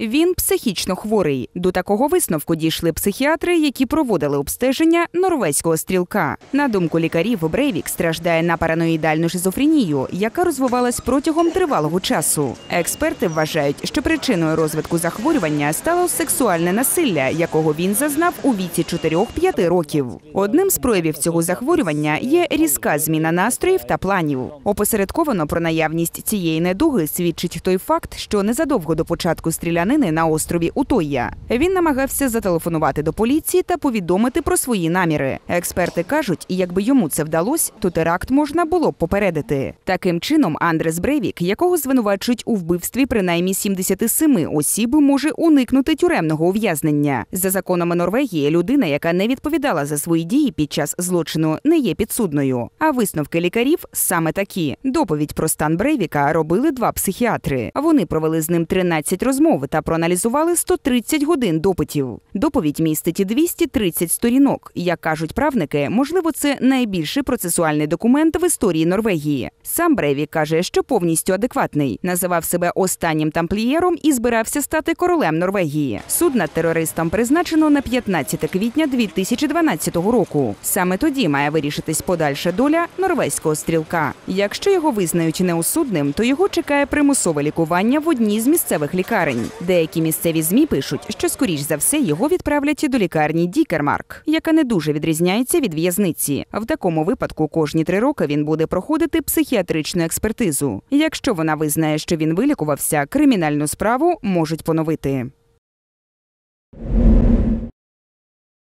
Він психічно хворий. До такого висновку дійшли психіатри, які проводили обстеження норвезького стрілка. На думку лікарів, Брейвік страждає на параноїдальну шизофренію, яка розвивалась протягом тривалого часу. Експерти вважають, що причиною розвитку захворювання стало сексуальне насилля, якого він зазнав у віці 4-5 років. Одним з проявів цього захворювання є різка зміна настроїв та планів. Опосередковано про наявність цієї недуги свідчить той факт, що незадовго до початку стрілянини на острові Утоя він намагався зателефонувати до поліції та повідомити про свої наміри. Експерти кажуть, якби йому це вдалося, то теракт можна було б попередити. Таким чином, Андрес Брейвік, якого звинувачують у вбивстві принаймні 77 осіб, може уникнути тюремного ув'язнення. За законами Норвегії, людина, яка не відповідала за свої дії під час злочину, не є підсудною. А висновки лікарів саме такі: доповідь про стан Брейвіка робили два психіатри. Вони провели з ним 13 розмов та проаналізували 130 годин допитів. Доповідь містить 230 сторінок. Як кажуть правники, можливо, це найбільший процесуальний документ в історії Норвегії. Сам Брейвік каже, що повністю адекватний, називав себе останнім тамплієром і збирався стати королем Норвегії. Суд над терористом призначено на 15 квітня 2012 року. Саме тоді має вирішитись подальша доля норвезького стрілка. Якщо його визнають неосудним, то його чекає примусове лікування в одній з місцевих лікарень. Деякі місцеві змі пишуть, що скоріш за все його відправлять до лікарні Дікермарк, яка не дуже відрізняється від в'язниці. В такому випадку кожні три роки він буде проходити психіатричну експертизу. Якщо вона визнає, що він вилікувався, кримінальну справу можуть поновити.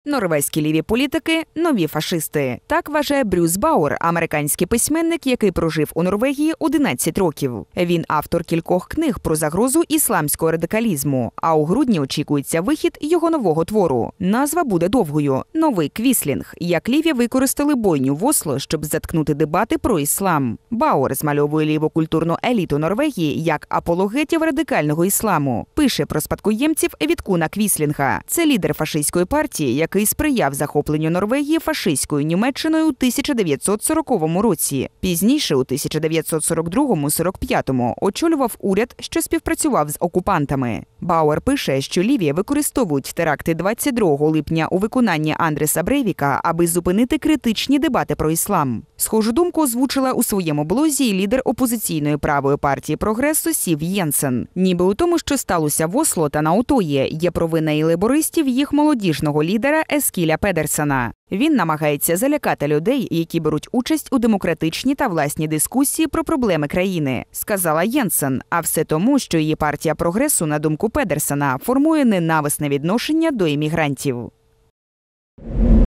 Норвезькі ліві політики нові фашисти. Так вважає Брюс Бауер, американський письменник, який прожив у Норвегії 11 років. Він автор кількох книг про загрозу ісламського радикалізму. А у грудні очікується вихід його нового твору. Назва буде довгою новий квіслінг. Як ліві використали бойню в Осло, щоб заткнути дебати про іслам. Бауер змальовує лівокультурну еліту Норвегії як апологетів радикального ісламу. Пише про спадкоємців від Куна Квіслінга. Це лідер фашистської партії, який який сприяв захопленню Норвегії фашистською Німеччиною у 1940 році. Пізніше, у 1942-45 очолював уряд, що співпрацював з окупантами. Бауер пише, що Лівія використовують теракти 22 липня у виконанні Андреса Брейвіка, аби зупинити критичні дебати про іслам. Схожу думку озвучила у своєму блозі лідер опозиційної правої партії прогресу Сів Єнсен. Ніби у тому, що сталося в Осло та на Отоє, є провина і лейбористів їх молодіжного лідера Ескіля Педерсона. Він намагається залякати людей, які беруть участь у демократичній та власній дискусії про проблеми країни, сказала Єнсен. А все тому, що її партія прогресу, на думку Педерсона, формує ненависне відношення до іммігрантів.